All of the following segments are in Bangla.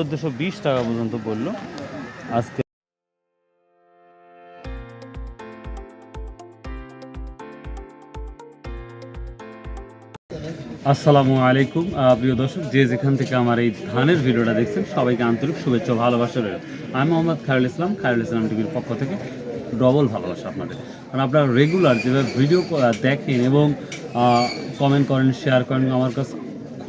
চোদ্দোশো টাকা পর্যন্ত বলল আজকে আসসালামু আলাইকুম। প্রিয় দর্শক, যে যেখান থেকে আমার এই ধানের ভিডিওটা দেখছেন, সবাইকে আন্তরিক শুভেচ্ছা ভালোবাসা রইল। আমি মোহাম্মদ খায়রুল ইসলাম খায়রুল ইসলাম টিভির পক্ষ থেকে ডবল ভালোবাসা আপনাদের। কারণ আপনারা রেগুলার যেভাবে ভিডিও দেখেন এবং কমেন্ট করেন শেয়ার করেন, আমার কাছে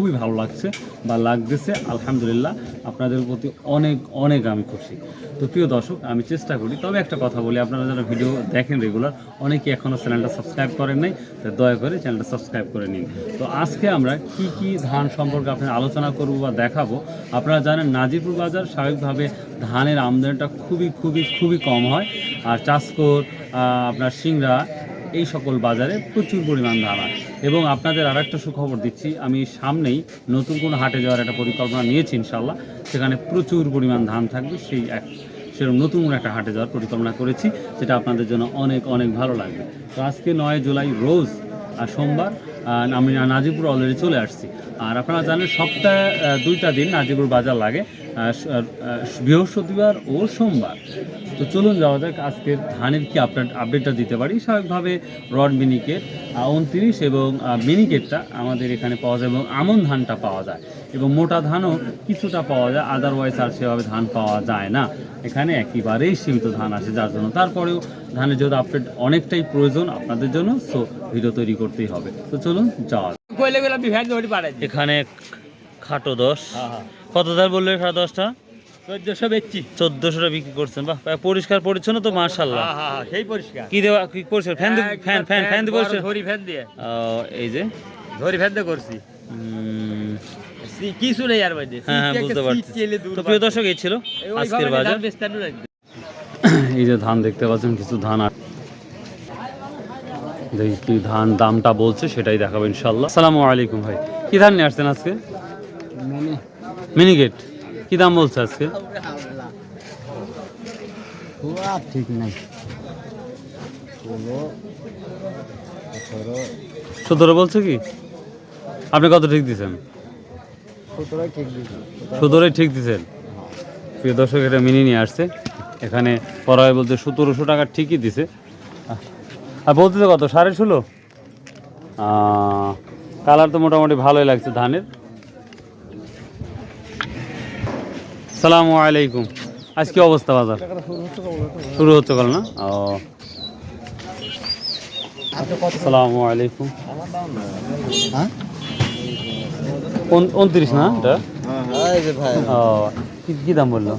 খুবই ভালো লাগছে বা লাগতেছে, আলহামদুলিল্লাহ। আপনাদের প্রতি অনেক অনেক আমি খুশি। তো প্রিয় দর্শক, আমি চেষ্টা করি, তবে একটা কথা বলি, আপনারা যারা ভিডিও দেখেন রেগুলার, অনেকে এখনও চ্যানেলটা সাবস্ক্রাইব করেন নাই, তো দয়া করে চ্যানেলটা সাবস্ক্রাইব করে নিন। তো আজকে আমরা কি কি ধান সম্পর্কে আপনার আলোচনা করব বা দেখাবো, আপনারা জানেন নাজিরপুর বাজার স্বাভাবিকভাবে ধানের আমদানিটা খুবই খুবই খুবই কম হয়। আর চাষকর আপনার সিংড়া এই সকল বাজারে প্রচুর পরিমাণ ধান হয় এবং আপনাদের আর একটা সুখবর দিচ্ছি, আমি সামনেই নতুন কোনো হাটে যাওয়ার একটা পরিকল্পনা নিয়েছি ইনশাল্লাহ সেখানে প্রচুর পরিমাণ ধান থাকবে, সেই এক সেরকম নতুন একটা হাটে যাওয়ার পরিকল্পনা করেছি যেটা আপনাদের জন্য অনেক অনেক ভালো লাগবে। তো আজকে নয় জুলাই, রোজ আর সোমবার আমি নাজিপুর অলরেডি চলে আসছি। আর আপনারা জানেন, সপ্তাহে দুইটা দিন নাজিপুর বাজার লাগে বৃহস্পতিবার ও সোমবার। তো চলুন যাওয়া যাক আজকের ধানের কি আপডেট আপডেটটা দিতে পারি। স্বাভাবিকভাবে রড মিনিকেট উনত্রিশ এবং মিনিকেটটা আমাদের এখানে পাওয়া যায় এবং আমন ধানটা পাওয়া যায়। এবং মোটা ধানও কিছুটা পাওয়া যায় আদারওয়াইজ আর সেভাবে ধান পাওয়া যায় না। এখানে একেবারেই সীমিত ধান আসে যার জন্য তারপরেও ধানের যেহেতু আপডেট অনেকটাই প্রয়োজন আপনাদের জন্য সো ভিডিও তৈরি করতেই হবে। তো চলুন যাওয়া এখানে খাটো দশ। কত ধার বললে সাড়ে দশটা? চোদ্দশো বেচছি। চোদ্দশোটা বিক্রি করছেন বাহ পরিষ্কার পরিচ্ছন্ন তো মার্শাল্লাহ হ্যাঁ হ্যাঁ হ্যাঁ, সেই পরিষ্কার। কি দেওয়া কি পরিষ্কার? ফ্যান ফ্যান ফ্যান ফ্যান দিয়ে পরিষ্কার। ধরি ফ্যান দিয়ে। এই যে? ধরি ফ্যান দিয়ে করছি। কিছু নেই আর বাইরে। হ্যাঁ বুঝতে পারছি। তো প্রিয় দর্শক এই ছিল আজকের বাজার। এই যে ধান দেখতে পাচ্ছেন কিছু ধান আর দেখি কি ধান দামটা বলছে সেটাই দেখাবো ইনশাল্লাহ আসসালামু আলাইকুম ভাই কি ধান নিয়ে আসছেন আজকে? মিনিগেট। কি দাম বলছে আজকে? ঠিক নাই। সতেরো বলছে কি? আপনি কত ঠিক দিচ্ছেন সতেরোই ঠিক দিচ্ছেন প্রিয় দর্শক এটা মিনি নিয়ে আসছে। এখানে পড়ায় বলতে সতেরোশো টাকা ঠিকই দিছে। আর বলতেছে কত? সাড়ে ষোলো? কালার তো মোটামুটি ভালোই লাগছে ধানের। সালামু আলাইকুম। আজ কি অবস্থা বাজার? শুরু হচ্ছে কল না? ও। সালামু আলাইকুম। হ্যাঁ? উনত্রিশ না এটা? এই যে ভাই। ও কি দাম বলল?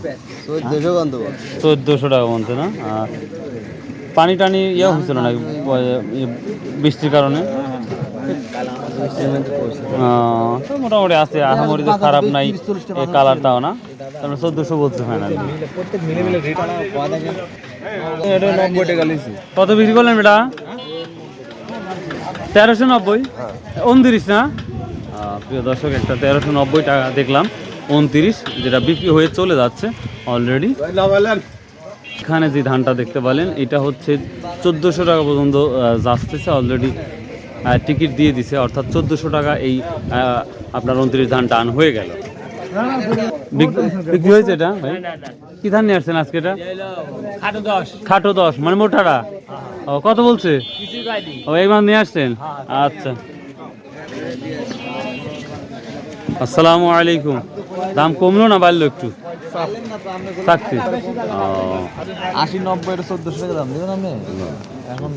চোদ্দশো টাকা বলছে না? আর পানি টানি ইয়ে হয়েছিল নাকি? প- ইয়ে বৃষ্টির কারণে? মোটামুটি আছে আহামরি তো খারাপ নাই কালারটাও না। তারপরে চোদ্দোশো বলছে ফাইনালি কত বিক্রি করলেন এটা তেরোশো নব্বই? উনত্রিশ না? প্রিয় দর্শক একটা তেরোশো নব্বই টাকা দেখলাম। উনত্রিশ যেটা বিক্রি হয়ে চলে যাচ্ছে অলরেডি এখানে যে ধানটা দেখতে পেলেন এটা হচ্ছে চোদ্দোশো টাকা পর্যন্ত যাচ্ছে অলরেডি টিকিট দিয়ে দিছে অর্থাৎ চোদ্দোশো টাকা এই আপনার উনত্রিশ ধান টান হয়ে গেল। বিক্রি বিক্রি হয়েছে এটা ভাই? কি ধান নিয়ে আসছেন আজকে এটা? খাটো দশ। মানে মোটাটা ও কত বলছে? ও এই মাছ নিয়ে আসছেন? আচ্ছা। আসসালামু আলাইকুম। দাম কমলো না বাড়লো একটু? থাকতে ও। আশি নব্বই চোদ্দশো টাকা দাম দেবেন আপনি। এখন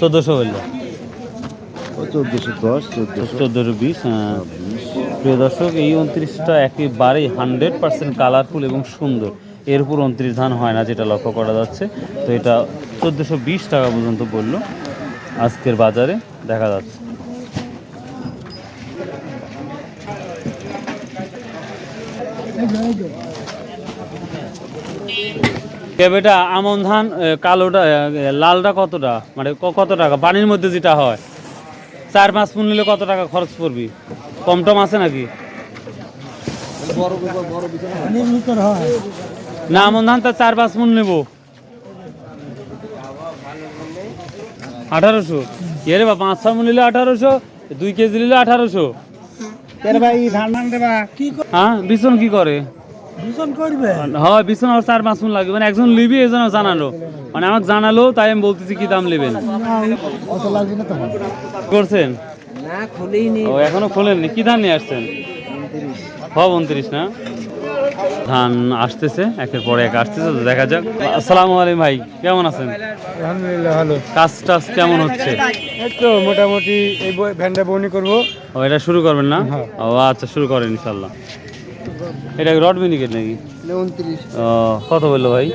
চোদ্দোশো বলল। চোদ্দশো দশ চোদ্দশো চোদ্দোশো বিশ হ্যাঁ। প্রিয় দর্শক এই উনত্রিশটা একেবারেই হান্ড্রেড পার্সেন্ট কালারফুল এবং সুন্দর। এর উপর উনত্রিশ ধান হয় না যেটা লক্ষ্য করা যাচ্ছে। তো এটা চোদ্দোশো বিশ টাকা পর্যন্ত বলল। আজকের বাজারে দেখা যাচ্ছে। বেটা আমন ধান কালোটা লালটা কতটা? মানে কত টাকা? পানির মধ্যে যেটা হয়। চার পাঁচ ফুল নিলে কত টাকা খরচ পড়বি কম টম আছে নাকি? বড় বড় বিছানা না আমন ধান তা চার পাঁচ ফুল নেব। আঠারোশো? এ রে বা পাঁচ ছয় মন নিলে আঠারোশো দুই কেজি নিলে আঠারোশো। হ্যাঁ বিছন কি করে? হয় বিছন আর চার পাঁচ মন লাগবে। মানে একজন লিবি এজন জানালো। মানে আমাকে জানালো তাই আমি বলতেছি কি দাম নেবেন। করছেন? না খুলিনি। ও এখনও খোলেননি। কি ধান নিয়ে আসছেন? হ উনত্রিশ না? ধান আসতেছে একের পরে এক আসতেছে তো দেখা যাক। আসসালামু আলাইকুম ভাই কেমন আছেন? আলহামদুলিল্লাহ ভালো। কাজ টাজ কেমন হচ্ছে? তো মোটামুটি এই ভ্যানটা বনি করব। ও এটা শুরু করবেন না? হ্যাঁ। ও আচ্ছা শুরু করেন ইনশাল্লাহ এটা রড মিনিকেট নাকি? উনত্রিশ। ও কত বলল ভাই?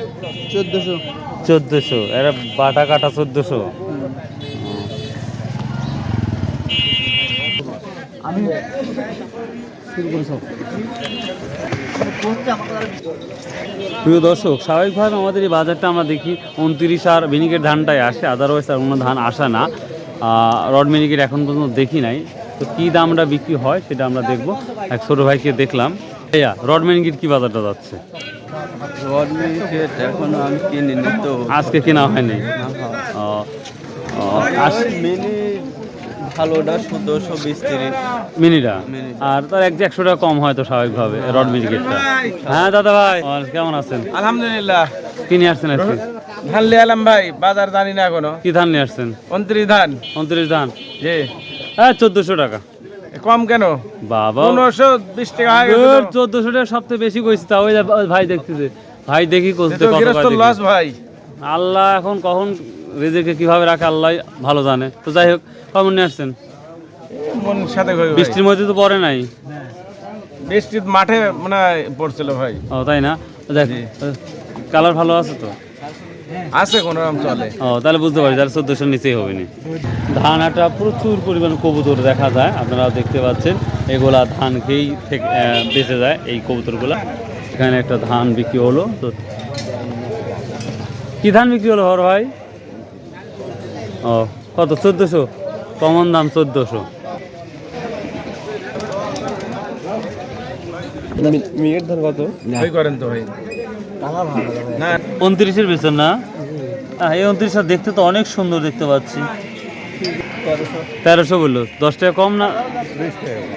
চোদ্দশো। চোদ্দোশো। এরা বাটা কাটা চোদ্দোশো আমি শুরু করি সব প্রিয় দর্শক স্বাভাবিকভাবে আমাদের এই বাজারটা আমরা দেখি উনত্রিশ আর মিনিকেট ধানটাই আসে আদারওয়াইজ আর অন্য ধান আসে না। রড মিনিকেট এখন পর্যন্ত দেখি নাই। তো কী দামটা বিক্রি হয় সেটা আমরা দেখব। এক ছোটো ভাইকে দেখলাম। এইয়া রড মিনিকেট কী বাজারটা যাচ্ছে? এখনও আমি কিনিনি তো আজকে কেনা হয়নি। ও, মিনি ভালোটা চোদ্দশো বিশ তিরিশ মিনিটা। আর তার এক একশো টাকা কম হয় তো স্বাভাবিকভাবে রড মিনিকেটটা হ্যাঁ দাদা ভাই। কেমন আছেন? আলহামদুলিল্লাহ। কি নিয়ে আসছেন আজকে? ধান এলাম ভাই বাজার জানি না এখনও। কি ধান নিয়ে আসছেন? উনত্রিশ ধান। উনত্রিশ ধান? জি। হ্যাঁ চোদ্দোশো টাকা। কম কেন? বাবা। পনেরোশো বিশ টাকা তো। টাকা সবচেয়ে বেশি কইছি তা ওই ভাই দেখতেছে। ভাই করতে দেখি। লস ভাই। আল্লাহ এখন কখন রেজেকে কীভাবে রাখে আল্লাহ ভালো জানে। তো যাই হোক কখন নিয়ে আসছেন? মন সাথে বৃষ্টির মধ্যে তো পড়ে নাই। বৃষ্টির মাঠে মনে পড়ছিল ভাই। ও তাই না? দেখ কালার ভালো আছে তো? আছে কোন রকম চলে। ও তাহলে বুঝতে পারি তাহলে চোদ্দোশোর নিচেই হবে নি। ধান আটা প্রচুর পরিমাণে কবুতর দেখা যায় আপনারা দেখতে পাচ্ছেন। এগুলা ধান খেয়েই থেকে বেঁচে যায় এই কবুতরগুলা। এখানে একটা ধান বিক্রি হলো তো কি ধান বিক্রি হলো হর ভাই? ও কত? চোদ্দোশো? কমন দাম চোদ্দোশো। মিনিট ধর কত? ভাই করেন তো ভাই। না। উনত্রিশের বেতন না? এই উনত্রিশটা দেখতে তো অনেক সুন্দর দেখতে পাচ্ছি। তেরোশো বলল। দশ টাকা কম না?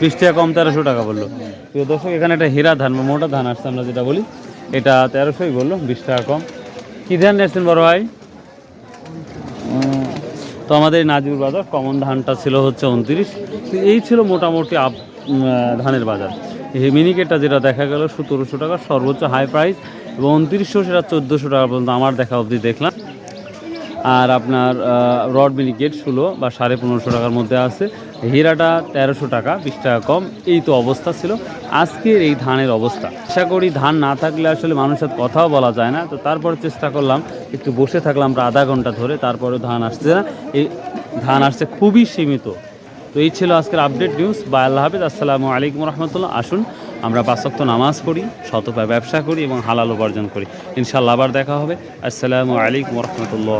বিশ টাকা কম তেরোশো টাকা বলল। প্রিয় দর্শক এখানে একটা হীরা ধান বা মোটা ধান আসছে আমরা যেটা বলি। এটা তেরোশোই বলল বিশ টাকা কম। কী ধান নিয়েছেন বড় ভাই? তো আমাদের নাজির বাজার, কমন ধানটা ছিল হচ্ছে উনত্রিশ। এই ছিল মোটামুটি আপ ধানের বাজার। মিনিকেটটা যেটা দেখা গেল, সতেরোশো টাকা, সর্বোচ্চ হাই প্রাইস এবং উনত্রিশশো, সেটা চোদ্দোশো টাকা পর্যন্ত আমার দেখা অবধি দেখলাম। আর আপনার রড মিনিকেট ষোলো বা সাড়ে পনেরোশো টাকার মধ্যে আছে। হীরাটা তেরোশো টাকা, বিশ টাকা কম, এই তো অবস্থা ছিল। আজকের এই ধানের অবস্থা। আশা করি ধান না থাকলে আসলে মানুষের কথাও বলা যায় না। তো তারপরে চেষ্টা করলাম, একটু বসে থাকলাম প্রায় আধা ঘণ্টা ধরে তারপরে ধান আসছে না। এই ধান আসছে খুবই সীমিত। তো এই ছিল আজকের আপডেট নিউজ বা আল্লাহ হাফিজ। আসসালামু আলাইকুম রহমতুল্লাহ। আসুন, আমরা পাঁচক্ত নামাজ পড়ি শতপায় ব্যবসা করি এবং হালাল উপার্জন করি। ইনশাল্লাহ আবার দেখা হবে। আসসালামু আলাইকুম রহমতুল্লাহ।